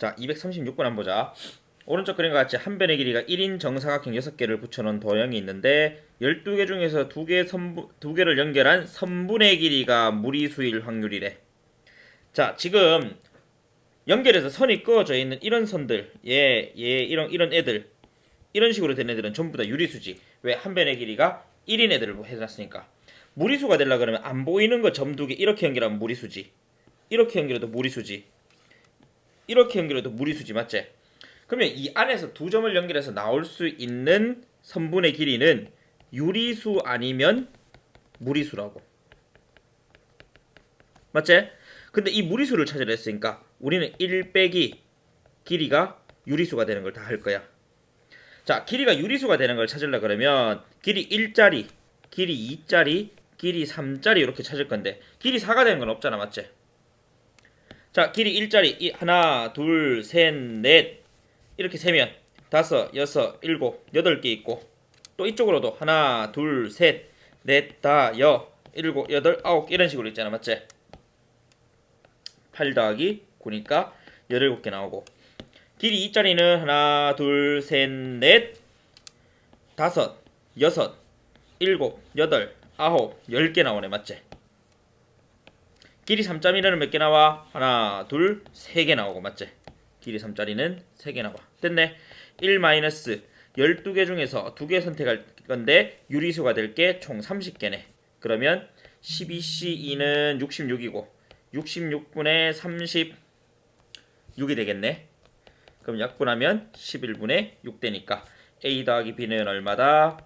자, 236번 한번 보자. 오른쪽 그림과 같이 한 변의 길이가 1인 정사각형 6개를 붙여놓은 도형이 있는데 12개 중에서 2개 선분, 2개를 연결한 선분의 길이가 무리수일 확률이래. 자, 지금 연결해서 선이 그어져 있는 이런 선들, 얘, 얘, 이런, 이런 애들, 이런 식으로 된 애들은 전부 다 유리수지. 왜? 한 변의 길이가 1인 애들을 해놨으니까. 무리수가 되려 그러면 안 보이는 거 점 두 개 이렇게 연결하면 무리수지. 이렇게 연결해도 무리수지. 이렇게 연결해도 무리수지 맞지? 그러면 이 안에서 두 점을 연결해서 나올 수 있는 선분의 길이는 유리수 아니면 무리수라고. 맞지? 근데 이 무리수를 찾으려 했으니까 우리는 1 빼기 길이가 유리수가 되는 걸 다 할 거야. 자, 길이가 유리수가 되는 걸 찾으려 그러면 길이 1짜리, 길이 2짜리, 길이 3짜리 이렇게 찾을 건데 길이 4가 되는 건 없잖아. 맞지? 자, 길이 1짜리 이 하나, 둘, 셋, 넷 이렇게 세면 다섯, 여섯, 일곱, 여덟 개 있고 또 이쪽으로도 하나, 둘, 셋, 넷, 다, 여, 일곱, 여덟, 아홉 이런 식으로 있잖아. 맞지? 8 더하기 9니까 17개 나오고 길이 2짜리는 하나, 둘, 셋, 넷, 다섯, 여섯, 일곱, 여덟, 아홉, 열 개 나오네. 맞지? 길이 3짜리는 몇 개 나와? 하나, 둘, 세 개 나오고 맞지? 길이 3짜리는 세 개 나와. 됐네. 1 마이너스 12개 중에서 2개 선택할 건데 유리수가 될 게 총 30개네. 그러면 12C2는 66이고 66분의 36이 되겠네. 그럼 약분하면 11분의 6 되니까 A 더하기 B는 얼마다?